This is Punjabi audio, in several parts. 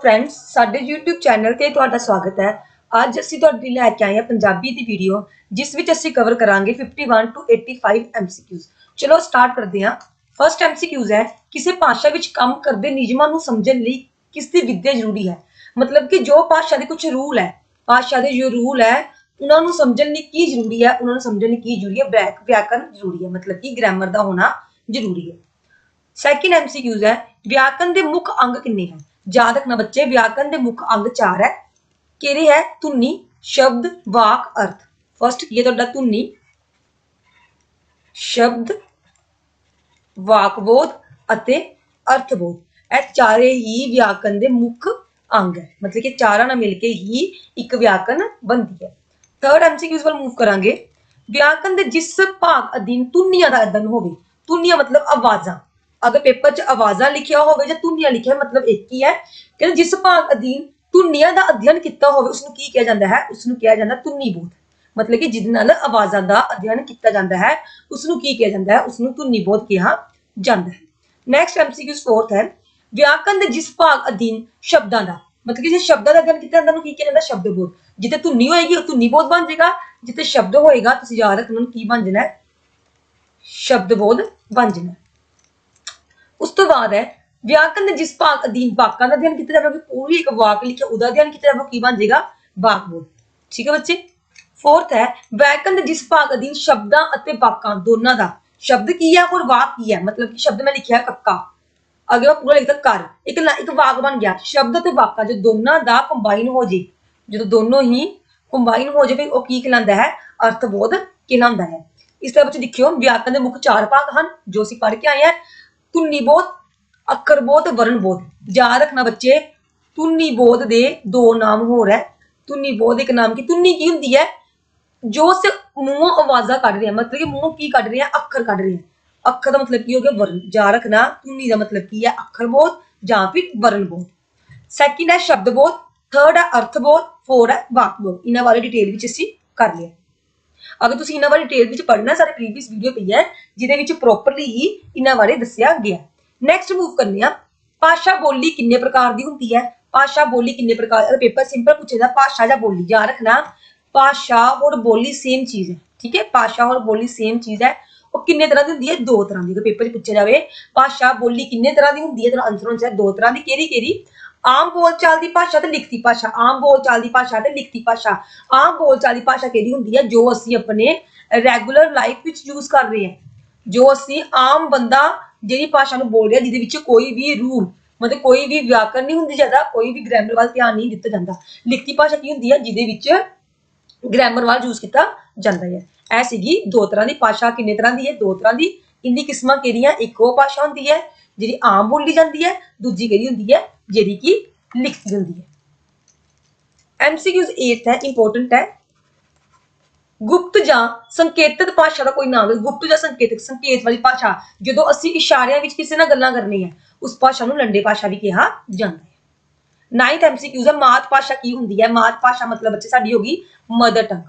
ਫਰੈਂਡਸ ਸਾਡੇ YouTube ਚੈਨਲ ਤੇ ਤੁਹਾਡਾ ਸਵਾਗਤ ਹੈ। ਅੱਜ ਅਸੀਂ ਤੁਹਾਡੇ ਲਈ ਲੈ ਕੇ ਆਏ ਹਾਂ ਪੰਜਾਬੀ ਦੀ ਵੀਡੀਓ ਜਿਸ ਵਿੱਚ ਅਸੀਂ ਕਵਰ ਕਰਾਂਗੇ 51 ਤੋਂ 85 MCQs ਚਲੋ ਸਟਾਰਟ ਕਰਦੇ ਹਾਂ। ਫਰਸਟ MCQs ਹੈ, ਕਿਸੇ ਭਾਸ਼ਾ ਵਿੱਚ ਕੰਮ ਕਰਦੇ ਨਿਯਮਾਂ ਨੂੰ ਸਮਝਣ ਲਈ ਕਿਸ ਦੀ ਵਿਦਿਆ ਜ਼ਰੂਰੀ ਹੈ? ਮਤਲਬ ਕਿ ਜੋ ਭਾਸ਼ਾ ਦੇ ਕੁਝ ਰੂਲ ਹੈ, ਭਾਸ਼ਾ ਦੇ ਜੋ ਰੂਲ ਹੈ, ਉਹਨਾਂ ਨੂੰ ਸਮਝਣ ਲਈ ਕੀ ਜ਼ਰੂਰੀ ਹੈ, ਉਹਨਾਂ ਨੂੰ ਸਮਝਣ ਲਈ ਕੀ ਜ਼ਰੂਰੀ ਹੈ, ਵਿਆਕ- ਵਿਆਕਰਨ ਜ਼ਰੂਰੀ ਹੈ। ਮਤਲਬ ਕਿ ਗ੍ਰਾਮਰ ਦਾ ਹੋਣਾ ਜ਼ਰੂਰੀ ਹੈ। ਸੈਕਿੰਡ ਐਮਸੀਕਿਊਜ਼ ਹੈ, ਵਿਆਕਰਨ ਦੇ ਮੁੱਖ ਅੰਗ ਕਿੰਨੇ ਹਨ? ਯਾਦ ਰੱਖਣਾ ਬੱਚੇ, ਵਿਆਕਰਨ ਦੇ ਮੁੱਖ ਅੰਗ ਚਾਰ ਹੈ। ਕਿਹੜੇ ਹੈ? ਧੁਨੀ, ਸ਼ਬਦ, ਵਾਕ, ਅਰਥ। ਫਸਟ ਕੀ ਹੈ ਤੁਹਾਡਾ ਧੁਨੀ। ਸ਼ਬਦ, ਵਾਕਬੋਧ ਅਤੇ ਅਰਥਬੋਧ। ਇਹ ਚਾਰੇ ਹੀ ਵਿਆਕਰਨ ਦੇ ਮੁੱਖ ਅੰਗ ਹੈ। ਮਤਲਬ ਕਿ ਚਾਰਾਂ ਨਾਲ ਮਿਲ ਕੇ ਹੀ ਇੱਕ ਵਿਆਕਰਨ ਬਣਦੀ ਹੈ। ਥਰਡ ਐਮਸੀਕਿਊਜ਼ ਵੱਲ ਮੂਵ ਕਰਾਂਗੇ। ਵਿਆਕਰਨ ਦੇ ਜਿਸ ਭਾਗ ਅਧੀਨ ਧੁਨੀਆਂ ਦਾ ਅਧਿਐਨ ਹੋਵੇ, ਧੁਨੀਆਂ ਮਤਲਬ ਆਵਾਜ਼ਾਂ। ਅਗਰ ਪੇਪਰ 'ਚ ਆਵਾਜ਼ਾਂ ਲਿਖਿਆ ਹੋਵੇ ਜਾਂ ਧੁਨੀਆਂ ਲਿਖਿਆ, ਮਤਲਬ ਇੱਕ ਹੀ ਹੈ, ਕਹਿੰਦੇ ਜਿਸ ਭਾਗ ਅਧੀਨ ਧੁਨੀਆਂ ਦਾ ਅਧਿਐਨ ਕੀਤਾ ਹੋਵੇ ਉਸ ਨੂੰ ਕੀ ਕਿਹਾ ਜਾਂਦਾ ਹੈ? ਉਸ ਨੂੰ ਕਿਹਾ ਜਾਂਦਾ ਧੁਨੀ ਬੋਧ। ਮਤਲਬ ਕਿ ਜਿਹਦੇ ਨਾਲ ਆਵਾਜ਼ਾਂ ਦਾ ਅਧਿਐਨ ਕੀਤਾ ਜਾਂਦਾ ਹੈ ਉਸ ਨੂੰ ਕੀ ਕਿਹਾ ਜਾਂਦਾ ਹੈ? ਉਸ ਨੂੰ ਧੁਨੀ ਬੋਧ ਕਿਹਾ ਜਾਂਦਾ ਹੈ। ਨੈਕਸਟ ਐਮਸੀਕਿਊ ਫੋਰਥ ਹੈ। ਵਿਆਕਰਨ ਦੇ ਜਿਸ ਭਾਗ ਅਧੀਨ ਸ਼ਬਦਾਂ ਦਾ, ਮਤਲਬ ਕਿ ਜੇ ਸ਼ਬਦਾਂ ਦਾ ਅਧਿਐਨ ਕੀਤਾ ਜਾਂਦਾ, ਉਹਨੂੰ ਕੀ ਕਿਹਾ ਜਾਂਦਾ? ਸ਼ਬਦ ਬੋਧ। ਜਿੱਥੇ ਧੁਨੀ ਹੋਏਗੀ, ਉਹ ਧੁਨੀ ਬੋਧ ਬਣ ਜਾਏਗਾ। ਜਿੱਥੇ ਸ਼ਬਦ ਹੋਏਗਾ, ਤੁਸੀਂ ਯਾਦ ਰੱਖਣਾ ਉਹਨੂੰ ਕੀ ਬਣ ਜਾਣਾ ਸ਼ਬਦ ਬੋਧ ਬਣ ਜਾਣਾ ਉਸ ਤੋਂ ਬਾਅਦ ਹੈ ਵਿਆਕਰਨ ਦੇ ਜਿਸ ਭਾਗ ਅਧੀਨ ਵਾਕਾਂ ਦਾ ਅਧਿਐਨ ਕੀਤਾ ਜਾਵੇ ਪੂਰੀ ਇੱਕ ਵਾਕ ਲਿਖਿਆ ਉਹਦਾ ਅਧਿਐਨ ਕੀਤਾ ਜਾਵੇ ਕੀ ਬਣ ਜਾਏਗਾ? ਵਾਕ ਠੀਕ ਹੈ ਬੱਚੇ? ਫੋਰਥ ਹੈ ਵਿਆਕਰਨ ਦੇ ਜਿਸ ਭਾਗ ਅਧੀਨ ਸ਼ਬਦਾਂ ਅਤੇ ਵਾਕਾਂ, ਦੋਨਾਂ ਦਾ। ਸ਼ਬਦ ਕੀ ਹੈ ਔਰ ਵਾਕ ਕੀ ਹੈ? ਮਤਲਬ ਕਿ ਸ਼ਬਦ ਮੈਂ ਲਿਖਿਆ ਕੱਕਾ। ਅਗੇ ਮੈਂ ਪੂਰਾ ਲਿਖਦਾ ਕਰ ਇੱਕ ਇੱਕ ਵਾਕ ਬਣ ਗਿਆ। ਸ਼ਬਦ ਅਤੇ ਵਾਕਾਂ, ਜੋ ਦੋਨਾਂ ਦਾ ਕੰਬਾਈਨ ਹੋ ਜੇ, ਜਦੋਂ ਦੋਨੋਂ ਹੀ ਕੰਬਾਈਨ ਹੋ ਜਾਵੇ, ਉਹ ਕੀ ਕਹਿਲਾਉਂਦਾ ਹੈ? ਅਰਥਬੋਧ ਕਹਿਲਾਉਂਦਾ ਹੈ। ਇਸ ਤਰ੍ਹਾਂ ਵਿੱਚ ਦੇਖਿਓ ਵਿਆਕਰਨ ਦੇ ਮੁੱਖ ਚਾਰ ਭਾਗ ਹਨ, ਜੋ ਅਸੀਂ ਪੜ੍ਹ ਕੇ ਆਏ ਹਾਂ। ਧੁਨੀ ਬੋਧ ਅੱਖਰ ਬੋਧ ਵਰਣ ਬੋਧ ਯਾਦ ਰੱਖਣਾ ਬੱਚੇ, ਧੁਨੀ ਬੋਧ ਦੇ ਦੋ ਨਾਮ ਹੋਰ ਹੈ। ਧੁਨੀ ਬੋਧ ਇੱਕ ਨਾਮ ਕੀ, ਧੁਨੀ ਕੀ ਹੁੰਦੀ ਹੈ? ਜੋ ਸੇ ਮੂੰਹੋਂ ਆਵਾਜ਼ਾਂ ਕੱਢ ਰਹੇ ਮਤਲਬ ਕਿ ਮੂੰਹੋਂ ਕੀ ਕੱਢ ਰਹੇ ਆ ਅੱਖਰ ਕੱਢ ਰਹੇ ਆ ਅੱਖਰ ਦਾ ਮਤਲਬ ਕੀ ਹੋ ਗਿਆ? ਵਰਣ। ਯਾਦ ਰੱਖਣਾ, ਧੁਨੀ ਦਾ ਮਤਲਬ ਕੀ ਹੈ? ਅੱਖਰ ਬੋਧ ਜਾਂ ਫਿਰ ਵਰਣ ਬੋਧ ਸੈਕਿੰਡ ਹੈ ਸ਼ਬਦ ਬੋਧ ਥਰਡ ਹੈ ਅਰਥ ਬੋਧ ਫੋਰ ਹੈ ਵਾਕ ਬੋਧ ਇਹਨਾਂ ਬਾਰੇ ਡਿਟੇਲ ਵਿੱਚ ਅਸੀਂ ਕਰ ਲਿਆ। ਅਗਰ ਤੁਸੀਂ ਇਹਨਾਂ ਬਾਰੇ ਡਿਟੇਲ ਵਿੱਚ ਪੜ੍ਹਨਾ ਸਾਡੇ ਪ੍ਰੀਵੀਅਸ ਵੀਡੀਓ ਪਈ ਹੈ, ਜਿਹਦੇ ਵਿੱਚ ਪ੍ਰੋਪਰਲੀ ਹੀ ਇਹਨਾਂ ਬਾਰੇ ਦੱਸਿਆ ਗਿਆ। ਨੈਕਸਟ ਮੂਵ ਕਰਨੇ ਆ, ਭਾਸ਼ਾ ਬੋਲੀ ਕਿੰਨੇ ਪ੍ਰਕਾਰ ਦੀ ਹੁੰਦੀ ਹੈ? ਭਾਸ਼ਾ ਬੋਲੀ ਕਿੰਨੇ ਪ੍ਰਕਾਰ, ਅਗਰ ਪੇਪਰ ਸਿੰਪਲ ਪੁੱਛੇਗਾ ਭਾਸ਼ਾ ਜਾਂ ਬੋਲੀ, ਯਾਦ ਰੱਖਣਾ, ਭਾਸ਼ਾ ਔਰ ਬੋਲੀ ਸੇਮ ਚੀਜ਼ ਹੈ, ਠੀਕ ਹੈ? ਭਾਸ਼ਾ ਔਰ ਬੋਲੀ ਸੇਮ ਚੀਜ਼ ਹੈ, ਉਹ ਕਿੰਨੇ ਤਰ੍ਹਾਂ ਦੀ ਹੁੰਦੀ ਹੈ? ਦੋ ਤਰ੍ਹਾਂ ਦੀ ਪੇਪਰ 'ਚ ਪੁੱਛਿਆ ਜਾਵੇ, ਭਾਸ਼ਾ ਬੋਲੀ ਕਿੰਨੇ ਤਰ੍ਹਾਂ ਦੀ ਹੁੰਦੀ ਹੈ? ਤਾਂ ਆਨਸਰ ਹੋਣਾ ਚਾਹੀਦਾ ਦੋ ਤਰ੍ਹਾਂ ਦੀ ਕਿਹੜੀ ਕਿਹੜੀ ਆਮ ਬੋਲਚਾਲ ਦੀ ਭਾਸ਼ਾ ਤੇ ਲਿਖਤੀ ਭਾਸ਼ਾ, ਆਮ ਬੋਲਚਾਲ ਦੀ ਭਾਸ਼ਾ ਤੇ ਲਿਖਤੀ ਭਾਸ਼ਾ। ਆਮ ਬੋਲਚਾਲ ਦੀ ਭਾਸ਼ਾ ਕਿਹੜੀ ਹੁੰਦੀ ਹੈ? ਜੋ ਅਸੀਂ ਆਪਣੇ ਰੈਗੂਲਰ ਲਾਈਫ ਵਿੱਚ ਯੂਜ਼ ਕਰ ਰਹੇ ਹਾਂ। ਜੋ ਅਸੀਂ ਆਮ ਬੰਦਾ ਜਿਹੜੀ ਭਾਸ਼ਾ ਨੂੰ ਬੋਲ ਰਿਹਾ, ਜਿਹਦੇ ਵਿੱਚ ਕੋਈ ਵੀ ਰੂਲ ਮਤਲਬ ਕੋਈ ਵੀ ਵਿਆਕਰਨ ਨਹੀਂ ਹੁੰਦੀ ਜ਼ਿਆਦਾ, ਕੋਈ ਵੀ ਗ੍ਰਾਮਰ ਵੱਲ ਧਿਆਨ ਨਹੀਂ ਦਿੱਤਾ ਜਾਂਦਾ। ਲਿਖਤੀ ਭਾਸ਼ਾ ਕੀ ਹੁੰਦੀ ਹੈ? ਜਿਹਦੇ ਵਿੱਚ ਗ੍ਰਾਮਰ ਵੱਲ ਯੂਜ਼ ਕੀਤਾ ਜਾਂਦਾ ਹੈ। ਇਹ ਸੀਗੀ ਦੋ ਤਰ੍ਹਾਂ ਦੀ ਭਾਸ਼ਾ ਕਿੰਨੇ ਤਰ੍ਹਾਂ ਦੀ ਹੈ? ਦੋ ਤਰ੍ਹਾਂ ਦੀ। ਇੰਨੀ ਕਿਸਮਾਂ ਕਿਹੜੀਆਂ? ਇੱਕ ਉਹ ਭਾਸ਼ਾ ਹੁੰਦੀ ਹੈ ਜਿਹੜੀ ਆਮ ਬੋਲੀ ਜਾਂਦੀ ਹੈ, ਦੂਜੀ ਕਿਹੜੀ ਹੁੰਦੀ ਹੈ, ਜਿਹੜੀ ਕਿ ਲਿਖੀ ਹੁੰਦੀ ਹੈ। ਐਮਸੀਕਿਊਜ਼ 8 ਹੈ ਇੰਪੋਰਟੈਂਟ ਹੈ। ਗੁਪਤ ਜਾਂ ਸੰਕੇਤਿਤ ਭਾਸ਼ਾ ਦਾ ਕੋਈ ਨਾਮ ਹੈ, ਗੁਪਤ ਜਾਂ ਸੰਕੇਤਿਕ ਸੰਕੇਤ ਵਾਲੀ ਭਾਸ਼ਾ, ਜਦੋਂ ਅਸੀਂ ਇਸ਼ਾਰਿਆਂ ਵਿੱਚ ਕਿਸੇ ਨਾਲ ਗੱਲਾਂ ਕਰਨੀਆਂ, ਉਸ ਭਾਸ਼ਾ ਨੂੰ ਲੰਡੇ ਭਾਸ਼ਾ ਵੀ ਕਿਹਾ ਜਾਂਦਾ ਹੈ। ਨਾਈਨਥ ਐਮਸੀਕਿਊਜ਼ ਹੈ, ਮਾਤ ਭਾਸ਼ਾ ਕੀ ਹੁੰਦੀ ਹੈ? ਮਾਤ ਭਾਸ਼ਾ ਮਤਲਬ ਬੱਚੇ ਸਾਡੀ ਹੋਗੀ ਮਦਰ ਟੰਗ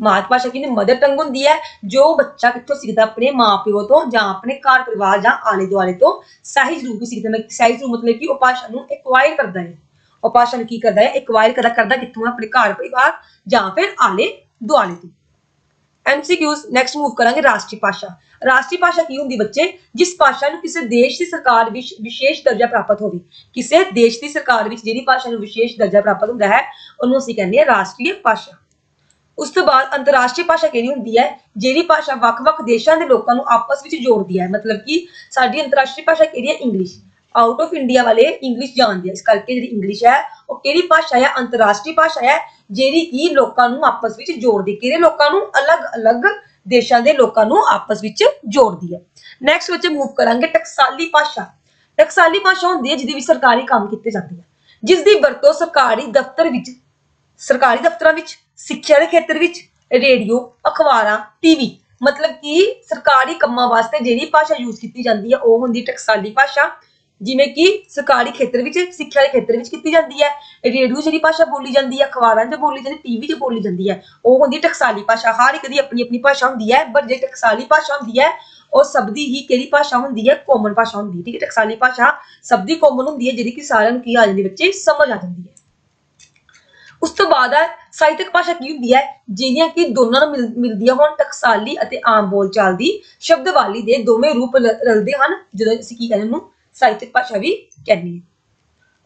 ਮਾਤ ਭਾਸ਼ਾ ਕੀ ਹੁੰਦੀ ਮਦਰ ਟੰਗ ਹੁੰਦੀ ਹੈ, ਜੋ ਬੱਚਾ ਕਿੱਥੋਂ ਸਿੱਖਦਾ, ਆਪਣੇ ਮਾਪਿਓ ਤੋਂ ਜਾਂ ਆਪਣੇ ਘਰ ਪਰਿਵਾਰ ਜਾਂ ਆਲੇ ਦੁਆਲੇ ਤੋਂ ਸਹਿਜ ਰੂਪ ਵਿੱਚ ਸਿੱਖਦਾ। ਮੈਂ ਸਹਿਜ ਰੂਪ ਮਤਲਬ ਕਿ ਉਹ ਭਾਸ਼ਾ ਨੂੰ ਐਕਵਾਇਰ ਕਰਦਾ ਹੈ। ਉਹ ਭਾਸ਼ਾ ਨੂੰ ਕੀ ਕਰਦਾ ਹੈ? ਐਕਵਾਇਰ ਕਰਦਾ ਕਰਦਾ ਕਿੱਥੋਂ ਆਪਣੇ ਘਰ ਪਰਿਵਾਰ ਜਾਂ ਫਿਰ ਆਲੇ ਦੁਆਲੇ ਤੋਂ। ਐਮਸੀਕਿਊਜ਼ ਨੈਕਸਟ ਮੂਵ ਕਰਾਂਗੇ ਰਾਸ਼ਟਰੀ ਭਾਸ਼ਾ। ਰਾਸ਼ਟਰੀ ਭਾਸ਼ਾ ਕੀ ਹੁੰਦੀ ਬੱਚੇ? ਜਿਸ ਭਾਸ਼ਾ ਨੂੰ ਕਿਸੇ ਦੇਸ਼ ਦੀ ਸਰਕਾਰ ਵਿੱਚ ਵਿਸ਼ੇਸ਼ ਦਰਜਾ ਪ੍ਰਾਪਤ ਹੋਵੇ। ਕਿਸੇ ਦੇਸ਼ ਦੀ ਸਰਕਾਰ ਵਿੱਚ ਜਿਹੜੀ ਭਾਸ਼ਾ ਨੂੰ ਵਿਸ਼ੇਸ਼ ਦਰਜਾ ਪ੍ਰਾਪਤ ਹੁੰਦਾ ਹੈ, ਉਹਨੂੰ ਅਸੀਂ ਕਹਿੰਦੇ ਹਾਂ ਰਾਸ਼ਟਰੀ ਭਾਸ਼ਾ। ਉਸ ਤੋਂ ਬਾਅਦ ਅੰਤਰਰਾਸ਼ਟਰੀ ਭਾਸ਼ਾ ਕਿਹੜੀ ਹੁੰਦੀ ਹੈ? ਜਿਹੜੀ ਭਾਸ਼ਾ ਵੱਖ-ਵੱਖ ਦੇਸ਼ਾਂ ਦੇ ਲੋਕਾਂ ਨੂੰ ਆਪਸ ਵਿੱਚ ਜੋੜਦੀ ਹੈ। ਮਤਲਬ ਕਿ ਸਾਡੀ ਅੰਤਰਰਾਸ਼ਟਰੀ ਭਾਸ਼ਾ ਕਿਹੜੀ ਹੈ? ਇੰਗਲਿਸ਼ ਆਊਟ ਆਫ ਇੰਡੀਆ ਵਾਲੇ ਇੰਗਲਿਸ਼ ਜਾਣਦੇ ਆ। ਇਸ ਕਰਕੇ ਜਿਹੜੀ ਇੰਗਲਿਸ਼ ਹੈ, ਉਹ ਕਿਹੜੀ ਭਾਸ਼ਾ ਹੈ? ਅੰਤਰਰਾਸ਼ਟਰੀ ਭਾਸ਼ਾ ਹੈ, ਜਿਹੜੀ ਕਿ ਲੋਕਾਂ ਨੂੰ ਆਪਸ ਵਿੱਚ ਜੋੜਦੀ। ਕਿਹੜੇ ਲੋਕਾਂ ਨੂੰ? ਅਲੱਗ-ਅਲੱਗ ਦੇਸ਼ਾਂ ਦੇ ਲੋਕਾਂ ਨੂੰ ਆਪਸ ਵਿੱਚ ਜੋੜਦੀ ਹੈ। ਨੈਕਸਟ ਵਿੱਚ ਮੂਵ ਕਰਾਂਗੇ ਟਕਸਾਲੀ ਭਾਸ਼ਾ। ਟਕਸਾਲੀ ਭਾਸ਼ਾ ਹੁੰਦੀ ਹੈ, ਜਿਹਦੇ ਵਿੱਚ ਸਰਕਾਰੀ ਕੰਮ ਕੀਤੇ ਜਾਂਦੇ ਆ। ਜਿਸ ਦੀ ਵਰਤੋਂ ਸਰਕਾਰੀ ਦਫ਼ਤਰ ਵਿੱਚ ਸਰਕਾਰੀ ਦਫ਼ਤਰਾਂ ਵਿੱਚ, ਸਿੱਖਿਆ ਦੇ ਖੇਤਰ ਵਿੱਚ, ਰੇਡੀਓ, ਅਖਬਾਰਾਂ, ਟੀਵੀ। ਮਤਲਬ ਕਿ ਸਰਕਾਰੀ ਕੰਮਾਂ ਵਾਸਤੇ ਜਿਹੜੀ ਭਾਸ਼ਾ ਯੂਜ਼ ਕੀਤੀ ਜਾਂਦੀ ਹੈ ਉਹ ਹੁੰਦੀ ਟਕਸਾਲੀ ਭਾਸ਼ਾ। ਜਿਵੇਂ ਕਿ ਸਰਕਾਰੀ ਖੇਤਰ ਵਿੱਚ, ਸਿੱਖਿਆ ਦੇ ਖੇਤਰ ਵਿੱਚ ਕੀਤੀ ਜਾਂਦੀ ਹੈ ਰੇਡੀਓ ਜਿਹੜੀ ਭਾਸ਼ਾ ਬੋਲੀ ਜਾਂਦੀ ਹੈ ਅਖਬਾਰਾਂ 'ਚ ਬੋਲੀ ਜਾਂਦੀ, ਟੀਵੀ 'ਚ ਬੋਲੀ ਜਾਂਦੀ ਹੈ ਉਹ ਹੁੰਦੀ ਟਕਸਾਲੀ ਭਾਸ਼ਾ। ਹਰ ਇੱਕ ਦੀ ਆਪਣੀ ਆਪਣੀ ਭਾਸ਼ਾ ਹੁੰਦੀ ਹੈ ਪਰ ਜੇ ਟਕਸਾਲੀ ਭਾਸ਼ਾ ਹੁੰਦੀ ਹੈ ਉਹ ਸਭ ਦੀ ਹੀ ਕਿਹੜੀ ਭਾਸ਼ਾ ਹੁੰਦੀ ਹੈ ਕਾਮਨ ਭਾਸ਼ਾ ਹੁੰਦੀ ਹੈ ਠੀਕ ਹੈ? ਟਕਸਾਲੀ ਭਾਸ਼ਾ ਸਭ ਦੀ ਕਾਮਨ ਹੁੰਦੀ ਹੈ ਜਿਹੜੀ ਕਿ ਸਾਰਿਆਂ ਨੂੰ ਕੀ ਆ ਜਾਂਦੀ ਬੱਚੇ, ਸਮਝ ਆ ਜਾਂਦੀ ਹੈ ਉਸ ਤੋਂ ਬਾਅਦ ਹੈ ਸਾਹਿਤਕ ਭਾਸ਼ਾ ਕੀ ਹੁੰਦੀ ਹੈ? ਜਿਹੜੀਆਂ ਕਿ ਦੋਨਾਂ ਨੂੰ ਮਿਲ- ਮਿਲਦੀਆਂ ਹੋਣ, ਟਕਸਾਲੀ ਅਤੇ ਆਮ ਬੋਲਚਾਲ ਦੀ ਸ਼ਬਦਵਾਲੀ ਦੇ ਦੋਵੇਂ ਰੂਪ ਰਲਦੇ ਹਨ, ਜਦੋਂ ਅਸੀਂ ਕੀ ਕਹਿੰਦੇ ਉਹਨੂੰ? ਸਾਹਿਤਕ ਭਾਸ਼ਾ ਵੀ ਕਹਿੰਦੇ ਹਾਂ।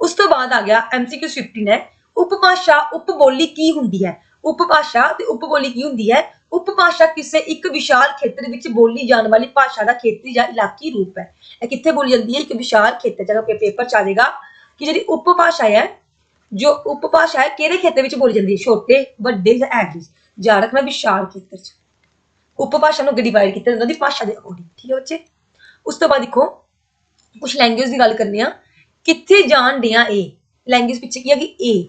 ਉਸ ਤੋਂ ਬਾਅਦ ਆ ਗਿਆ MCQ 15 ਹੈ। ਉਪਭਾਸ਼ਾ, ਉਪਬੋਲੀ ਕੀ ਹੁੰਦੀ ਹੈ? ਉਪਭਾਸ਼ਾ ਤੇ ਉਪਬੋਲੀ ਕੀ ਹੁੰਦੀ ਹੈ? ਉਪਭਾਸ਼ਾ ਕਿਸੇ ਇੱਕ ਵਿਸ਼ਾਲ ਖੇਤਰ ਵਿੱਚ ਬੋਲੀ ਜਾਣ ਵਾਲੀ ਭਾਸ਼ਾ ਦਾ ਖੇਤਰੀ ਜਾਂ ਇਲਾਕੀ ਰੂਪ ਹੈ। ਇਹ ਕਿੱਥੇ ਬੋਲੀ ਜਾਂਦੀ ਹੈ? ਇੱਕ ਵਿਸ਼ਾਲ ਖੇਤਰ, ਜਦੋਂ ਪੇ ਪੇਪਰ ਚ ਆ ਜਾਏਗਾ ਕਿ ਜਿਹੜੀ ਉਪਭਾਸ਼ਾ ਹੈ ਜੋ ਉਪਭਾਸ਼ਾ ਹੈ, ਕਿਹੜੇ ਖੇਤਰ ਵਿੱਚ ਬੋਲੀ ਜਾਂਦੀ ਹੈ? ਛੋਟੇ, ਵੱਡੇ ਜਾਂ ਐਵਰੇਜ ਜਾਂ ਰੱਖਣਾ ਵਿਸ਼ਾਲ ਖੇਤਰ ਚ। ਉਪਭਾਸ਼ਾ ਨੂੰ ਡਿਵਾਈਡ ਕੀਤਾ ਜਾਂਦਾ ਦੀ ਭਾਸ਼ਾ ਦੇ ਅਕੋਰਡਿੰਗ ਠੀਕ ਹੈ ਬੱਚੇ? ਉਸ ਤੋਂ ਬਾਅਦ ਦੇਖੋ ਕੁਝ ਲੈਂਗੁਏਜ ਦੀ ਗੱਲ ਕਰਨੀ ਆ। ਕਿੱਥੇ ਜਾਣ ਡਿਆ ਇਹ ਲੈਂਗੁਏਜ ਪਿੱਛੇ ਕੀ ਆ ਕਿ ਏ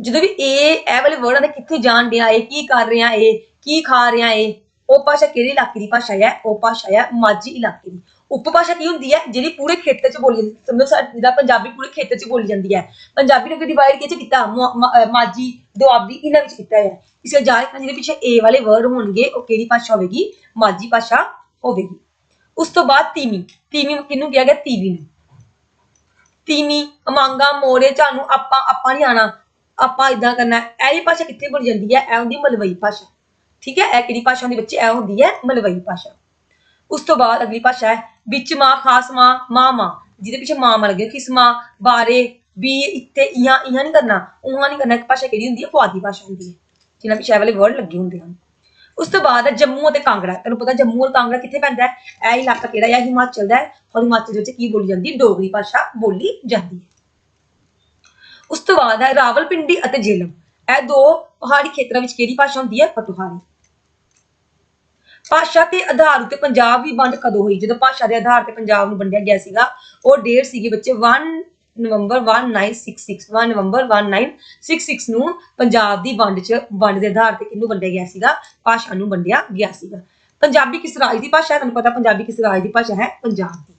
ਜਦੋਂ ਵੀ ਏ ਇਹ ਵਾਲੇ ਵਰਡ ਆਉਂਦੇ, ਕਿੱਥੇ ਜਾਣ ਡਿਆ ਇਹ ਕੀ ਕਰ ਰਿਹਾ ਇਹ ਕੀ ਖਾ ਰਿਹਾ ਇਹ ਉਹ ਭਾਸ਼ਾ ਕਿਹੜੇ ਇਲਾਕੇ ਦੀ ਭਾਸ਼ਾ ਹੈ? ਉਹ ਭਾਸ਼ਾ ਹੈ ਮਾਝੀ ਇਲਾਕੇ ਦੀ। ਉਪਭਾਸ਼ਾ ਕੀ ਹੁੰਦੀ ਹੈ? ਜਿਹੜੀ ਪੂਰੇ ਖੇਤਰ 'ਚ ਬੋਲੀ ਜਾਂਦੀ ਸਮਝੋ ਸਾ- ਜਿੱਦਾਂ ਪੰਜਾਬੀ ਪੂਰੇ ਖੇਤਰ 'ਚ ਬੋਲੀ ਜਾਂਦੀ ਹੈ। ਪੰਜਾਬੀ ਨੂੰ ਡਿਵਾਈਡ ਕਿਹ 'ਚ ਕੀਤਾ? ਮੁਆ- ਮਾ- ਅਹ ਮਾਝੀ ਦੁਆਬੀ ਇਹਨਾਂ ਵਿੱਚ ਕੀਤਾ ਹੈ ਇਸ ਲਈ ਜਾ ਜਿਹਦੇ ਪਿੱਛੇ ਏ ਵਾਲੇ ਵਰਡ ਹੋਣਗੇ, ਉਹ ਕਿਹੜੀ ਭਾਸ਼ਾ ਹੋਵੇਗੀ? ਮਾਝੀ ਭਾਸ਼ਾ ਹੋਵੇਗੀ। ਉਸ ਤੋਂ ਬਾਅਦ ਤੀਵੀਂ। ਤੀਵੀਂ ਕਿਹਨੂੰ ਕਿਹਾ ਗਿਆ? ਤੀਵੀਂ ਨੂੰ। ਤੀਵੀਂ, ਅਮਾਂਗਾ, ਮੋਰੇ, ਝਾਨੂ, ਆਪਾਂ ਆਪਾਂ ਨਹੀਂ ਆਣਾ। ਆਪਾਂ ਇਦਾਂ ਕਰਨਾ ਹੈ। ਇਹ ਹੀ ਭਾਸ਼ਾ ਕਿੱਥੇ ਬੋਲੀ ਜਾਂਦੀ ਹੈ? ਇਹ ਹੁੰਦੀ ਮਲਵਈ ਭਾਸ਼ਾ। ਠੀਕ ਹੈ? ਇਹ ਕਿਹੜੀ ਭਾਸ਼ਾ ਹੁੰਦੀ ਬੱਚੇ? ਇਹ ਹੁੰਦੀ ਹੈ ਮਲਵਈ ਭਾਸ਼ਾ। ਉਸ ਤੋਂ ਬਾਅਦ ਅਗਲੀ ਭਾਸ਼ਾ ਹੈ ਵਿੱਚ ਮਾਂ, ਖਾਸ ਮਾਂ ਮਾਂ ਮਾਂ ਜਿਹਦੇ ਪਿੱਛੇ ਮਾਂ ਮਰ ਕਿਸ ਮਾਂ ਬਾਰੇ, ਵੀ, ਇੱਥੇ, ਇਹਾਂ ਇਹਾਂ ਨਹੀਂ ਕਰਨਾ। ਉਹਾਂ ਨਹੀਂ ਕਰਨਾ। ਇੱਕ ਭਾਸ਼ਾ ਕਿਹੜੀ ਹੁੰਦੀ ਹੈ ਪੁਆਧੀ ਭਾਸ਼ਾ ਹੁੰਦੀ ਹੈ ਜਿਨ੍ਹਾਂ ਪਿੱਛੇ ਵਾਲੇ ਵਰਡ ਲੱਗੇ ਹੁੰਦੇ ਹਨ ਉਸ ਤੋਂ ਬਾਅਦ ਹੈ ਜੰਮੂ ਅਤੇ ਕਾਂਗੜਾ। ਤੁਹਾਨੂੰ ਪਤਾ ਜੰਮੂ ਔਰ ਕਾਂਗੜਾ ਕਿੱਥੇ ਪੈਂਦਾ ਹੈ? ਇਹ ਇਲਾਕਾ ਕਿਹੜਾ ਹੈ? ਹਿਮਾਚਲ ਦਾ ਹੈ। ਔਰ ਹਿਮਾਚਲ ਵਿੱਚ ਕੀ ਬੋਲੀ ਜਾਂਦੀ? ਹੈ ਡੋਗਰੀ ਭਾਸ਼ਾ ਬੋਲੀ ਜਾਂਦੀ ਹੈ। ਉਸ ਤੋਂ ਬਾਅਦ ਹੈ ਰਾਵਲਪਿੰਡੀ ਅਤੇ ਜੇਲਮ। ਇਹ ਦੋ ਪਹਾੜੀ ਖੇਤਰਾਂ ਵਿੱਚ ਕਿਹੜੀ ਭਾਸ਼ਾ ਹੁੰਦੀ ਹੈ? ਪਟੁਹਾਰੀ। ਭਾਸ਼ਾ ਦੇ ਆਧਾਰ ਉਤੇ ਪੰਜਾਬ ਦੀ ਵੰਡ ਕਦੋਂ ਹੋਈ? ਜਦੋਂ ਭਾਸ਼ਾ ਦੇ ਆਧਾਰ ਤੇ ਪੰਜਾਬ ਨੂੰ ਵੰਡਿਆ ਗਿਆ ਸੀਗਾ, ਉਹ ਡੇਟ ਸੀਗੀ ਬੱਚੇ 1 ਨਵੰਬਰ 1966 1 ਨਵੰਬਰ 1966 ਨੂੰ ਪੰਜਾਬ ਦੀ ਵੰਡ ਚ, ਵੰਡ ਦੇ ਆਧਾਰ ਤੇ ਕਿਹਨੂੰ ਵੰਡਿਆ ਗਿਆ ਸੀਗਾ? ਭਾਸ਼ਾ ਨੂੰ ਵੰਡਿਆ ਗਿਆ ਸੀਗਾ। ਪੰਜਾਬੀ ਕਿਸ ਰਾਜ ਦੀ ਭਾਸ਼ਾ ਹੈ? ਤੁਹਾਨੂੰ ਪਤਾ ਪੰਜਾਬੀ ਕਿਸ ਰਾਜ ਦੀ ਭਾਸ਼ਾ ਹੈ? ਪੰਜਾਬ ਦੀ।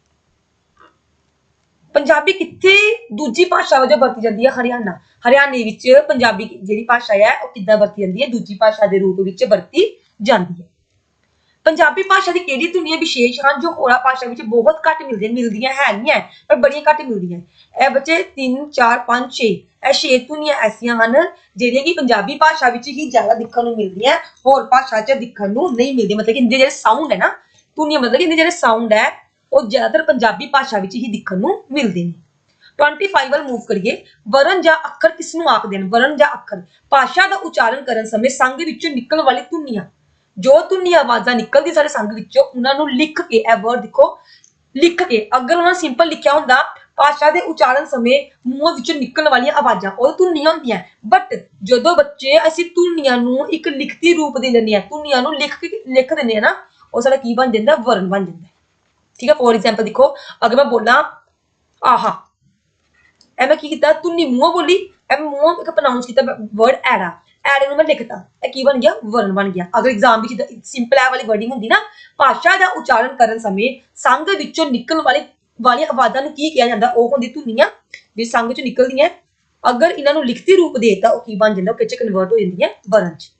ਪੰਜਾਬੀ ਕਿੱਥੇ ਦੂਜੀ ਭਾਸ਼ਾ ਵਜੋਂ ਵਰਤੀ ਜਾਂਦੀ ਹੈ? ਹਰਿਆਣਾ। ਹਰਿਆਣੇ ਵਿੱਚ ਪੰਜਾਬੀ ਜਿਹੜੀ ਭਾਸ਼ਾ ਹੈ, ਉਹ ਕਿੱਦਾਂ ਵਰਤੀ ਜਾਂਦੀ ਹੈ? ਦੂਜੀ ਭਾਸ਼ਾ ਦੇ ਰੂਪ ਵਿੱਚ ਵਰਤੀ ਜਾਂਦੀ ਹੈ। ਪੰਜਾਬੀ ਭਾਸ਼ਾ ਦੀ ਕਿਹੜੀ ਧੁਨੀਆਂ ਵਿਸ਼ੇਸ਼ ਹਨ ਜੋ ਹੋਰਾਂ ਭਾਸ਼ਾ ਵਿੱਚ ਬਹੁਤ ਘੱਟ ਮਿਲਦੀਆਂ ਮਿਲਦੀਆਂ ਹੈਗੀਆਂ ਪਰ ਬੜੀਆਂ ਘੱਟ ਮਿਲਦੀਆਂ ਇਹ ਬੱਚੇ 3 4 5 6 ਇਹ ਛੇ ਧੁਨੀਆਂ ਐਸੀਆਂ ਹਨ ਜਿਹੜੀਆਂ ਕਿ ਪੰਜਾਬੀ ਭਾਸ਼ਾ ਵਿੱਚ ਹੀ ਜ਼ਿਆਦਾ ਦੇਖਣ ਨੂੰ ਮਿਲਦੀਆਂ ਹੋਰ ਭਾਸ਼ਾ 'ਚ ਦੇਖਣ ਨੂੰ ਨਹੀਂ ਮਿਲਦੀਆਂ। ਮਤਲਬ ਕਿ ਇਹਦੇ ਜਿਹੜੇ ਸਾਊਂਡ ਹੈ ਨਾ, ਧੁਨੀਆਂ ਮਤਲਬ ਕਿ ਇਹਦੇ ਜਿਹੜੇ ਸਾਊਂਡ ਹੈ, ਉਹ ਜ਼ਿਆਦਾਤਰ ਪੰਜਾਬੀ ਭਾਸ਼ਾ ਵਿੱਚ ਹੀ ਦੇਖਣ ਨੂੰ ਮਿਲਦੇ ਨੇ। 25 ਵੱਲ ਮੂਵ ਕਰੀਏ। ਵਰਨ ਜਾਂ ਅੱਖਰ ਕਿਸ ਨੂੰ ਆਖਦੇ ਨੇ ਵਰਨ ਜਾਂ ਅੱਖਰ। ਭਾਸ਼ਾ ਦਾ ਉਚਾਰਨ ਕਰਨ ਸਮੇਂ ਸੰਗ ਵਿੱਚੋਂ ਨਿਕਲਣ ਵਾਲੀ ਧੁਨੀਆਂ। ਜੋ ਧੁਨੀ ਆਵਾਜ਼ਾਂ ਨਿਕਲਦੀ ਸਾਡੇ ਸੰਗ ਵਿੱਚੋਂ, ਉਹਨਾਂ ਨੂੰ ਲਿਖ ਕੇ, ਇਹ ਵਰਡ ਦੇਖੋ, ਲਿਖ ਕੇ, ਅਗਰ ਉਹਨਾਂ ਸਿੰਪਲ ਲਿਖਿਆ ਹੁੰਦਾ ਭਾਸ਼ਾ ਦੇ ਉਚਾਰਨ ਸਮੇਂ ਮੂੰਹ ਵਿੱਚੋਂ ਨਿਕਲਣ ਵਾਲੀਆਂ ਆਵਾਜ਼ਾਂ, ਉਹ ਧੁਨੀਆਂ ਹੁੰਦੀਆਂ। ਬਟ ਜਦੋਂ ਬੱਚੇ, ਅਸੀਂ ਧੁਨੀਆਂ ਨੂੰ ਇੱਕ ਲਿਖਤੀ ਰੂਪ ਦੇ ਦਿੰਦੇ ਆ ਧੁਨੀਆਂ ਨੂੰ ਲਿਖ ਕੇ, ਲਿਖ ਦਿੰਦੇ ਆ ਨਾ, ਉਹ ਸਾਡਾ ਕੀ ਬਣ ਜਾਂਦਾ ਵਰਨ ਬਣ ਜਾਂਦਾ। ਠੀਕ ਹੈ ਫੋਰ ਐਗਜ਼ਾਮਪਲ ਦੇਖੋ, ਅਗਰ ਮੈਂ ਬੋਲਾਂ, ਆਹਾ, ਇਹ ਮੈਂ ਕੀ ਕੀਤਾ, ਧੁਨੀ ਮੂੰਹੋਂ ਬੋਲੀ, ਇਹ ਮੂੰਹ ਮੂੰਹੋਂ ਇੱਕ ਪ੍ਰੋਨਾਂਸ ਕੀਤਾ ਵਰਡ ਐੜਾ ਐਡ ਨੂੰ ਮੈਂ ਲਿਖਤਾ। ਇਹ ਕੀ ਬਣ ਗਿਆ? ਵਰਨ ਬਣ ਗਿਆ। ਅਗਰ ਐਗਜ਼ਾਮ ਵਿੱਚ ਸਿੰਪਲ ਐ ਵਾਲੀ ਵਰਡਿੰਗ ਹੁੰਦੀ ਨਾ, ਭਾਸ਼ਾ ਦਾ ਉਚਾਰਨ ਕਰਨ ਸਮੇਂ ਸੰਗ ਵਿੱਚੋਂ ਨਿਕਲਣ ਵਾਲੇ, ਵਾਲੀਆਂ ਆਵਾਜ਼ਾਂ ਨੂੰ ਕੀ ਕਿਹਾ ਜਾਂਦਾ? ਉਹ ਹੁੰਦੀ ਧੁਨੀਆਂ ਜੇ ਸੰਗ ਵਿੱਚੋਂ ਨਿਕਲਦੀਆਂ। ਅਗਰ ਇਹਨਾਂ ਨੂੰ ਲਿਖਤੀ ਰੂਪ ਦੇ ਦੇਤਾ, ਉਹ ਕੀ ਬਣ ਜਾਂਦਾ? ਉਹ ਕਿਚ ਕਨਵਰਟ ਹੋ ਜਾਂਦੀਆਂ ਵਰਨ ਚ।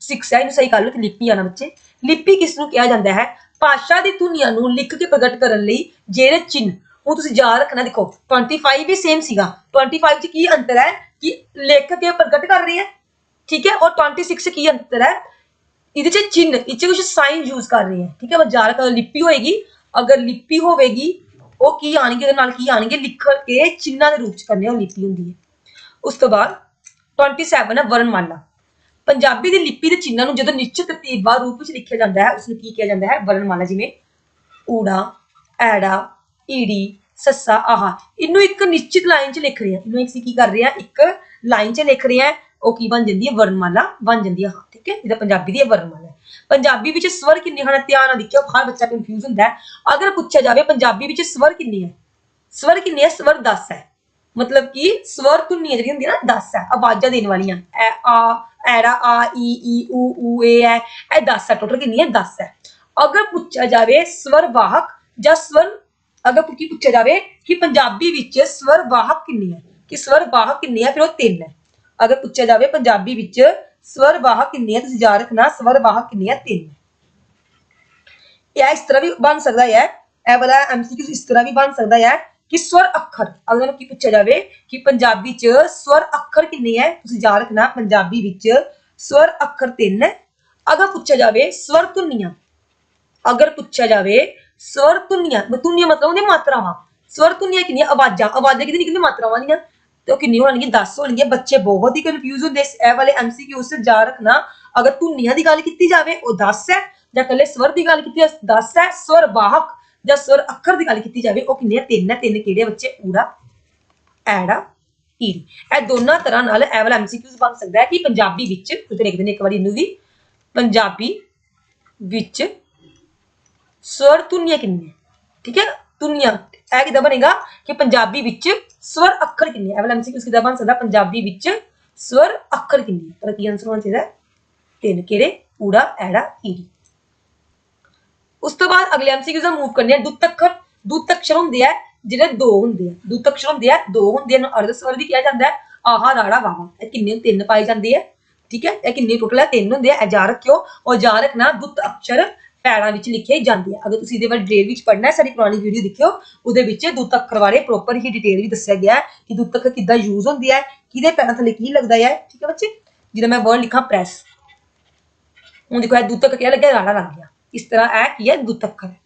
26 ਹੈ ਇਹਨੂੰ ਸਹੀ ਕਰ ਲਓ ਤੇ ਲਿਪੀ ਆਣਾ ਬੱਚੇ। ਲਿਪੀ ਕਿਸ ਨੂੰ ਕਿਹਾ ਜਾਂਦਾ ਹੈ? ਭਾਸ਼ਾ ਦੀ ਧੁਨੀਆਂ ਨੂੰ ਲਿਖ ਕੇ ਪ੍ਰਗਟ ਕਰਨ ਲਈ ਜਿਹੜੇ ਚਿੰਨ ਉਹ ਤੁਸੀਂ ਯਾਦ ਰੱਖਣਾ ਦੇਖੋ। 25 ਵੀ ਸੇਮ ਸੀਗਾ। 25 ਚ ਕੀ ਅੰਤਰ ਹੈ? ਕਿ ਲਿਖ ਕੇ ਪ੍ਰਗਟ ਕਰ ਰਹੀ ਹੈ? ਠੀਕ ਹੈ ਔਰ 26 ਚ ਕੀ ਅੰਤਰ ਹੈ? ਇਹਦੇ ਚ ਚਿੰਨ 'ਚ ਕੁਝ ਸਾਈਨ ਯੂਜ਼ ਕਰ ਰਹੇ ਹੈ, ਠੀਕ ਹੈ ਬਸ ਯਾਦ ਲਿਪੀ ਹੋਏਗੀ, ਅਗਰ ਲਿਪੀ ਹੋਵੇਗੀ, ਉਹ ਕੀ ਆਣਗੇ, ਉਹਦੇ ਨਾਲ ਕੀ ਆਣਗੇ, ਲਿਖ ਕੇ ਚਿੰਨਾਂ ਦੇ ਰੂਪ ਚ ਕਰਨੇ ਉਹ ਲਿਪੀ ਹੁੰਦੀ ਹੈ। ਉਸ ਤੋਂ ਬਾਅਦ 27 ਹੈ ਵਰਣਮਾਲਾ। ਪੰਜਾਬੀ ਦੀ ਲਿਪੀ ਦੇ ਚਿੰਨਾਂ ਨੂੰ ਜਦੋਂ ਨਿਸ਼ਚਿਤ ਤਰਤੀਬਵਾਰ ਰੂਪ ਵਿੱਚ ਲਿਖਿਆ ਜਾਂਦਾ ਹੈ ਉਸ ਨੂੰ ਕੀ ਕਿਹਾ ਜਾਂਦਾ ਹੈ? ਵਰਣਮਾਲਾ ਜਿਵੇਂ ਊੜਾ, ਐੜਾ, ਈੜੀ ਸੱਸਾ, ਆਹਾ, ਇਹਨੂੰ ਇੱਕ ਨਿਸ਼ਚਿਤ ਲਾਈਨ 'ਚ ਲਿਖ ਰਹੇ। ਆ ਇਹਨੂੰ ਅਸੀਂ ਕੀ ਕਰ ਰਹੇ ਆ ਇੱਕ ਲਾਈਨ 'ਚ ਲਿਖ ਰਹੇ ਆ ਉਹ ਕੀ ਬਣ ਜਾਂਦੀ ਹੈ? ਵਰਣਮਾਲਾ ਬਣ ਜਾਂਦੀ ਹੈ। ਠੀਕ ਹੈ? ਇਹਦਾ ਪੰਜਾਬੀ ਦੀ ਵਰਣਮਾਲਾ ਪੰਜਾਬੀ ਵਿੱਚ ਸਵਰ ਕਿੰਨੇ ਹਨ? ਧਿਆਨ ਨਾਲ ਦੇਖਿਓ, ਹਰ ਬੱਚਾ ਕਨਫਿਊਜ਼ ਹੁੰਦਾ ਹੈ। ਅਗਰ ਪੁੱਛਿਆ ਜਾਵੇ, ਪੰਜਾਬੀ ਵਿੱਚ ਸਵਰ ਕਿੰਨੇ ਹੈ? ਸਵਰ ਕਿੰਨੇ ਹੈ? ਸਵਰ 10 ਹੈ। ਮਤਲਬ ਕਿ ਸਵਰ ਧੁਨੀਆਂ ਜਿਹੜੀਆਂ ਹੁੰਦੀਆਂ ਨਾ 10 ਹੈ। ਆਵਾਜ਼ਾਂ ਦੇਣ ਵਾਲੀਆਂ। ਐ, ਆ ਐੜਾ ਆ, ਈ ਈ, ਊ ਊ, ਏ ਹੈ ਇਹ 10 ਹੈ। ਟੋਟਲ ਕਿੰਨੀ ਹੈ? 10 ਹੈ। ਅਗਰ ਪੁੱਛਿਆ ਜਾਵੇ, ਸਵਰ ਵਾਹਕ ਜਾਂ ਸਵਰ ਅਗਰ ਕੀ ਪੁੱਛਿਆ ਜਾਵੇ ਕਿ ਪੰਜਾਬੀ ਵਿੱਚ ਸਵਰ ਵਾਹਕ ਕਿੰਨੀ ਹੈ? ਕਿ ਸਵਰ ਵਾਹਕ ਕਿੰਨੀ ਹੈ, ਫਿਰ ਉਹ 3 ਹੈ। ਅਗਰ ਪੁੱਛਿਆ ਜਾਵੇ ਪੰਜਾਬੀ ਵਿੱਚ ਸਵਰ ਵਾਹਕ ਕਿੰਨੀ ਹੈ, ਤੁਸੀਂ ਯਾਦ ਰੱਖਣਾ, ਸਵਰ ਵਾਹਕ ਕਿੰਨੀ ਹੈ 3 ਹੈ। ਇਹ ਇਸ ਤਰ੍ਹਾਂ ਵੀ ਬਣ ਸਕਦਾ ਹੈ। ਇਹ ਵਾਲਾ ਐਮਸੀਕਿਊ ਇਸ ਤਰ੍ਹਾਂ ਵੀ ਬਣ ਸਕਦਾ ਹੈ ਕਿ ਸਵਰ ਅੱਖਰ, ਅਗਰ ਮੈਨੂੰ ਕੀ ਪੁੱਛਿਆ ਜਾਵੇ ਕਿ ਪੰਜਾਬੀ ਚ ਸਵਰ ਅੱਖਰ ਕਿੰਨੇ ਹੈ, ਤੁਸੀਂ ਯਾਦ ਰੱਖਣਾ, ਪੰਜਾਬੀ ਵਿੱਚ ਸਵਰ ਅੱਖਰ ਤਿੰਨ ਹੈ। ਅਗਰ ਪੁੱਛਿਆ ਜਾਵੇ ਸਵਰ ਧੁਨੀਆਂ, ਅਗਰ ਪੁੱਛਿਆ ਜਾਵੇ ਸਵਰ ਧੁਨੀਆਂ ਧੁਨੀਆਂ ਮਤਲਬ ਉਹਦੀਆਂ ਮਾਤਰਾਵਾਂ। ਸਵਰ ਧੁਨੀਆਂ ਕਿੰਨੀਆਂ? ਆਵਾਜ਼ਾਂ। ਆਵਾਜ਼ਾਂ ਕਿੰਨੀ ਕਿੰਨੀ ਮਾਤਰਾਵਾਂ ਦੀਆਂ। ਤੇ ਉਹ ਕਿੰਨੀ ਹੋਣਗੀਆਂ? 10 ਹੋਣਗੀਆਂ। ਬੱਚੇ ਬਹੁਤ ਹੀ ਕਨਫਿਊਜ਼ ਹੁੰਦੇ ਇਸ, ਇਹ ਵਾਲੇ ਐਮਸੀਕਿਊ ਸੇ ਜਾ ਰੱਖਣਾ। ਅਗਰ ਧੁਨੀਆਂ ਦੀ ਗੱਲ ਕੀਤੀ ਜਾਵੇ, ਉਹ 10 ਹੈ। ਜਾਂ ਕੱਲੇ ਸਵਰ ਦੀ ਗੱਲ ਕੀਤੀ ਜਾਵੇ 10 ਹੈ। ਸਵਰ ਵਾਹਕ ਜਾਂ ਸਵਰ ਅੱਖਰ ਦੀ ਗੱਲ ਕੀਤੀ ਜਾਵੇ, ਉਹ ਕਿੰਨੇ ਤਿੰਨ ਹੈ। ਤਿੰਨ ਕਿਹੜੇ ਬੱਚੇ? ਊੜਾ, ਐੜਾ, ਈੜੀ। ਇਹ ਦੋਨਾਂ ਤਰ੍ਹਾਂ ਨਾਲ ਇਹ ਵਾਲਾ ਐਮਸੀਕਿਊਜ਼ ਬਣ ਸਕਦਾ ਹੈ ਕਿ ਪੰਜਾਬੀ ਵਿੱਚ ਤੁਸੀਂ ਦੇਖਦੇ ਨੇ ਇੱਕ ਵਾਰੀ ਇਹਨੂੰ ਵੀ, ਪੰਜਾਬੀ ਵਿੱਚ ਸਵਰ ਧੁਨੀਆਂ ਕਿੰਨੀਆਂ? ਠੀਕ ਹੈ? ਧੁਨੀਆਂ। ਇਹ ਕਿੱਦਾਂ ਬਣੇਗਾ ਕਿ ਪੰਜਾਬੀ ਵਿੱਚ ਸਵਰ ਅੱਖਰ ਕਿੰਨੇ ਹੈ ਵਾਲਾ ਐਮਸੀਕਿਊ ਕਿੱਦਾਂ ਬਣ ਸਕਦਾ ਪੰਜਾਬੀ ਵਿੱਚ ਸਵਰ ਅੱਖਰ ਕਿੰਨੇ ਪਰ ਕੀ ਆਨਸਰ ਹੋਣਾ ਚਾਹੀਦਾ? ਤਿੰਨ ਕਿਹੜੇ? ਊੜਾ, ਐੜਾ, ਈੜੀ। ਉਸ ਤੋਂ ਬਾਅਦ ਅਗਲੇ ਐਮਸੀਕਿਊ ਦਾ ਮੂਵ ਕਰਨੇ ਆ ਦੁੱਤ ਅੱਖਰ। ਦੁੱਤ ਅਕਸ਼ਰ ਹੁੰਦੇ ਆ ਜਿਹੜੇ ਦੋ ਹੁੰਦੇ ਆ। ਦੁੱਤ ਅੱਖਰ ਹੁੰਦੇ ਆ, ਦੋ ਹੁੰਦੇ ਆ। ਨੂੰ ਅਰਧ ਸਵਰ ਵੀ ਕਿਹਾ ਜਾਂਦਾ ਹੈ। ਆਹਾ, ਰਾੜਾ, ਵਾਵਾ। ਇਹ ਕਿੰਨੇ ਤਿੰਨ ਪਾਏ ਜਾਂਦੇ ਆ। ਠੀਕ ਹੈ? ਇਹ ਕਿੰਨੇ ਟੋਟਲ ਹੈ ਤਿੰਨ ਹੁੰਦੇ ਆ। ਇਹ ਜਾ ਰੱਖਿਓ। ਔਰ ਜਾ ਰੱਖਣਾ ਦੁੱਤ ਅੱਖਰ ਪੈਰਾਂ ਵਿੱਚ ਲਿਖੇ ਜਾਂਦੇ ਆ। ਅਗਰ ਤੁਸੀਂ ਇਹਦੇ ਬਾਰੇ ਡਿਟੇਲ ਵਿੱਚ ਪੜ੍ਹਨਾ ਹੈ, ਸਾਡੀ ਪੁਰਾਣੀ ਵੀਡੀਓ ਦੇਖਿਓ, ਉਹਦੇ ਵਿੱਚ ਦੁੱਤ ਅੱਖਰ ਬਾਰੇ ਪ੍ਰੋਪਰ ਹੀ ਡਿਟੇਲ ਵੀ ਦੱਸਿਆ ਗਿਆ ਹੈ ਕਿ ਦੁੱਤ ਅੱਖਰ ਕਿੱਦਾਂ ਯੂਜ਼ ਹੁੰਦੀ ਹੈ, ਕਿਹਦੇ ਪੈਰਾਂ ਥੱਲੇ ਕੀ ਲੱਗਦਾ ਹੈ, ਠੀਕ ਹੈ ਬੱਚੇ? ਜਿਹਦਾ ਮੈਂ ਵਰਡ ਲਿਖਾਂ ਪ੍ਰੈਸ ਹੁਣ ਦੇਖੋ, ਇਹ ਦੁੱਤ ਅੱਖਰ ਕਿਹਾ ਲੱਗਿਆ? ਰਾਣਾ ਲੱਗ ਗਿਆ। ਇਸ ਤਰ੍ਹਾਂ ਇਹ ਕੀ ਹੈ? ਦੁੱਤ ਅੱਖਰ ਹੈ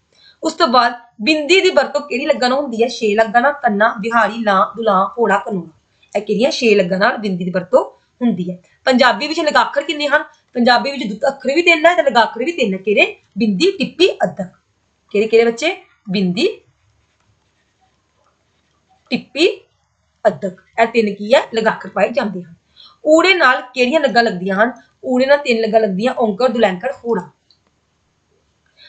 ਉਸ ਤੋਂ ਬਾਅਦ ਬਿੰਦੀ ਦੀ ਵਰਤੋਂ ਕਿਹੜੀ ਲੱਗਣ ਹੁੰਦੀ ਹੈ? ਛੇ ਲੱਗਾ ਨਾਲ ਕੰਨਾ ਬਿਹਾਰੀ, ਲਾਂ ਦੁਲਾਂ ਘੋੜਾ ਕਨੂਣਾ ਇਹ ਕਿਹੜੀਆਂ ਛੇ ਲੱਗਾ ਨਾਲ ਬਿੰਦੀ ਦੀ ਵਰਤੋਂ ਹੁੰਦੀ ਹੈ। ਪੰਜਾਬੀ ਵਿੱਚ ਲਗਾਖਰ ਕਿੰਨੇ ਹਨ? ਪੰਜਾਬੀ ਵਿੱਚ ਦੁੱਤ ਅੱਖਰ ਵੀ ਤਿੰਨ ਹੈ ਤੇ ਲਗਾਖਰ ਵੀ ਤਿੰਨ ਹੈ। ਕਿਹੜੇ? ਬਿੰਦੀ, ਟਿੱਪੀ ਅੱਧਕ ਕਿਹੜੇ ਕਿਹੜੇ ਬੱਚੇ? ਬਿੰਦੀ, ਟਿੱਪੀ ਅੱਧਕ ਇਹ ਤਿੰਨ ਕੀ ਹੈ? ਲਗਾਖਰ ਪਾਏ ਜਾਂਦੇ ਹਨ। ਊੜੇ ਨਾਲ ਕਿਹੜੀਆਂ ਲੱਗਾ ਲੱਗਦੀਆਂ ਹਨ? ਊੜੇ ਨਾਲ ਤਿੰਨ ਲੱਗਾ ਲੱਗਦੀਆਂ ਔਂਕੜ ਦੁਲੈਂਕੜ, ਹੋੜਾ।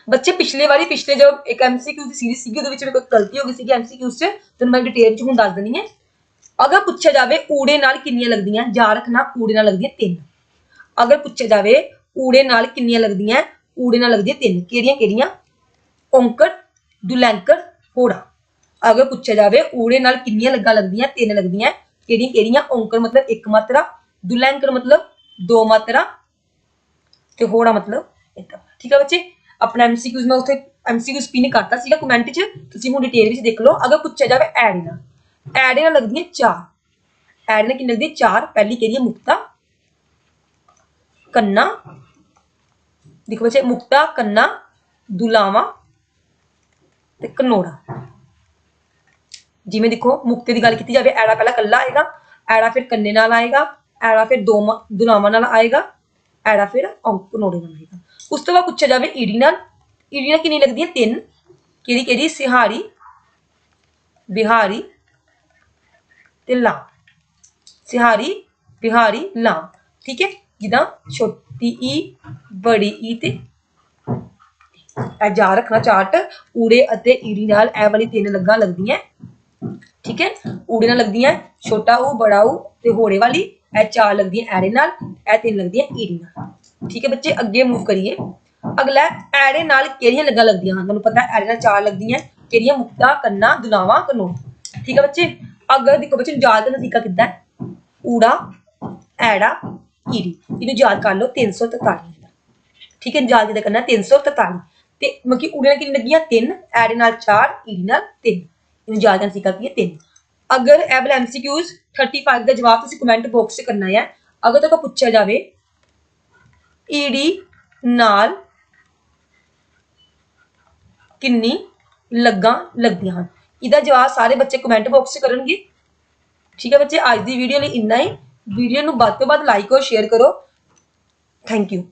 ਬੱਚੇ, ਪਿਛਲੇ ਵਾਰੀ, ਪਿਛਲੇ ਜੋ ਇੱਕ ਐਮਸੀਕਿਊ ਦੀ ਸੀਰੀਜ਼ ਸੀਗੀ, ਉਹਦੇ ਵਿੱਚ ਮੇਰੇ ਕੋਲ ਗਲਤੀ ਹੋ ਗਈ ਸੀਗੀ ਐਮਸੀਕਿਊ 'ਚ, ਤੁਹਾਨੂੰ ਮੈਂ ਡਿਟੇਲ 'ਚ ਹੁਣ ਦੱਸ ਦਿੰਦੀ ਹਾਂ। ਅਗਰ ਪੁੱਛਿਆ ਜਾਵੇ ਊੜੇ ਨਾਲ ਕਿੰਨੀਆਂ ਲੱਗਦੀਆਂ ਜਾ ਰੱਖਣਾ ਊੜੇ ਨਾਲ ਲੱਗਦੀਆਂ ਤਿੰਨ। ਅਗਰ ਪੁੱਛਿਆ ਜਾਵੇ ਊੜੇ ਨਾਲ ਕਿੰਨੀਆਂ ਲੱਗਦੀਆਂ, ਊੜੇ ਨਾਲ ਲੱਗਦੀਆਂ ਤਿੰਨ। ਕਿਹੜੀਆਂ ਕਿਹੜੀਆਂ? ਔਂਕੜ, ਦੁਲੈਂਕੜ ਹੋੜਾ ਅਗਰ ਪੁੱਛਿਆ ਜਾਵੇ ਊੜੇ ਨਾਲ ਕਿੰਨੀਆਂ ਲੱਗਾ ਲੱਗਦੀਆਂ, ਤਿੰਨ ਲੱਗਦੀਆਂ, ਕਿਹੜੀਆਂ ਕਿਹੜੀਆਂ? ਔਂਕੜ ਮਤਲਬ ਇੱਕ ਮਾਤਰਾ, ਦੁਲੈਂਕੜ ਮਤਲਬ ਦੋ ਮਾਤਰਾ ਤੇ ਹੋੜਾ ਮਤਲਬ ਇੱਕ ਠੀਕ ਹੈ ਬੱਚੇ? ਆਪਣਾ ਐਮਸੀਕਿਊਜ਼ ਮੈਂ ਉੱਥੇ ਐਮਸੀਕਿਊ ਸਪਿਨ ਕਰਤਾ ਸੀਗਾ ਕਮੈਂਟ 'ਚ। ਤੁਸੀਂ ਹੁਣ ਡਿਟੇਲ ਵਿੱਚ ਦੇਖ ਲਓ। ਅਗਰ ਪੁੱਛਿਆ ਜਾਵੇ ਐਡ ਨਾਲ। ਐਡ ਨਾਲ ਲੱਗਦੀਆਂ ਚਾਰ। ਐਡ ਨਾਲ ਕਿੰਨੀ ਲੱਗਦੀ ਹੈ? ਚਾਰ। ਪਹਿਲੀ ਕਿਹੜੀ ਹੈ? ਮੁਕਤਾ। ਕੰਨਾ। ਦੇਖੋ ਬੱਚੇ, ਮੁਕਤਾ, ਕੰਨਾ, ਦੁਲਾਵਾ ਤੇ ਕਨੋੜਾ। ਜਿਵੇਂ ਦੇਖੋ, ਮੁਕਤੇ ਦੀ ਗੱਲ ਕੀਤੀ ਜਾਵੇ, ਐੜਾ ਪਹਿਲਾਂ ਕੱਲਾ ਆਏਗਾ, ਐੜਾ ਫਿਰ ਕੰਨੇ ਨਾਲ ਆਏਗਾ, ਐੜਾ ਫਿਰ ਦੋ ਮ- ਦੁਲਾਵਾਂ ਨਾਲ ਆਏਗਾ, ਐੜਾ ਫਿਰ ਔਂਕ ਨੋੜੇ ਨਾਲ ਆਏਗਾ। ਉਸ ਤੋਂ ਬਾਅਦ ਪੁੱਛਿਆ ਜਾਵੇ ਈੜੀ ਨਾਲ। ਈੜੀ ਨਾਲ ਕਿੰਨੀ ਲੱਗਦੀ ਹੈ? ਤਿੰਨ। ਕਿਹੜੀ ਕਿਹੜੀ? ਸਿਹਾਰੀ। ਬਿਹਾਰੀ। ਤੇ ਲਾਂ। ਸਿਹਾਰੀ, ਬਿਹਾਰੀ, ਲਾ। ਠੀਕ ਹੈ? ਜਿੱਦਾਂ ਛੋਟੀ ਈ, ਬੜੀ ਈ ਤੇ ਇਹ ਜਾ ਰੱਖਣਾ ਚਾਰਟ। ਊੜੇ ਅਤੇ ਈੜੀ ਨਾਲ ਇਹ ਵਾਲੀ ਤਿੰਨ ਲੱਗਾ ਲੱਗਦੀਆਂ। ਠੀਕ ਹੈ? ਊੜੇ ਨਾਲ ਲੱਗਦੀਆਂ, ਛੋਟਾ ਊ, ਬੜਾ ਊ ਤੇ ਹੋੜੇ ਵਾਲੀ। ਇਹ ਚਾਰ ਲੱਗਦੀਆਂ ਐੜੇ ਨਾਲ, ਇਹ ਤਿੰਨ ਲੱਗਦੀਆਂ ਈੜੀ ਨਾਲ। ਠੀਕ ਹੈ ਬੱਚੇ? ਅੱਗੇ ਮੂਵ ਕਰੀਏ। ਅਗਲਾ, ਐੜੇ ਨਾਲ ਕਿਹੜੀਆਂ ਲੱਗਾ ਲੱਗਦੀਆਂ ਹਨ? ਤੁਹਾਨੂੰ ਪਤਾ ਐੜੇ ਨਾਲ ਚਾਰ ਲੱਗਦੀਆਂ, ਕਿਹੜੀਆਂ ਮੁਕਤਾ ਕੰਨਾ, ਦੁਲਾਵਾ, ਕਨੋ। ਠੀਕ ਹੈ ਬੱਚੇ? ਅਗਰ ਦੇਖੋ ਬੱਚੇ ਯਾਦ ਕਰਨਾ ਤਰੀਕਾ ਕਿੱਦਾਂ ਹੈ? ਊੜਾ, ਐੜਾ, ਈੜੀ। ਇਹਨੂੰ ਯਾਦ ਕਰ ਲਓ 343 ਠੀਕ ਹੈ ਯਾਦ ਕਿੱਦਾਂ ਕਰਨਾ 343 ਤੇ ਮੱਕੀ ਊੜੇ ਨਾਲ ਕਿੰਨੀ ਲੱਗੀਆਂ? ਤਿੰਨ। ਐੜੇ ਨਾਲ 4 ਈੜੀ ਨਾਲ 3 ਇਹਨੂੰ ਯਾਦ ਕਰਨ ਸਿੱਖਾ ਕੀ ਹੈ? 3 ਅਗਰ ਐਬਲ ਐਮਸੀਕਿਊਜ਼ 35 ਦਾ ਜਵਾਬ ਤੁਸੀਂ ਕਮੈਂਟ ਬਾਕਸ 'ਚ ਕਰਨਾ ਹੈ। ਅਗਰ ਤੁਹਾਡੇ ਪੁੱਛਿਆ ਜਾਵੇ, ਈੜੀ ਨਾਲ ਕਿੰਨੀ ਲੱਗਾ ਲੱਗਦੀਆਂ ਹਨ? ਇਹਦਾ ਜਵਾਬ ਸਾਰੇ ਬੱਚੇ ਕਮੈਂਟ ਬਾਕਸ 'ਚ ਕਰਨਗੇ। ਠੀਕ ਹੈ ਬੱਚੇ, ਅੱਜ ਦੀ ਵੀਡੀਓ ਲਈ ਇੰਨਾ ਹੀ। ਵੀਡੀਓ ਨੂੰ ਵੱਧ ਤੋਂ ਵੱਧ ਲਾਈਕ ਔਰ ਸ਼ੇਅਰ ਕਰੋ। Thank you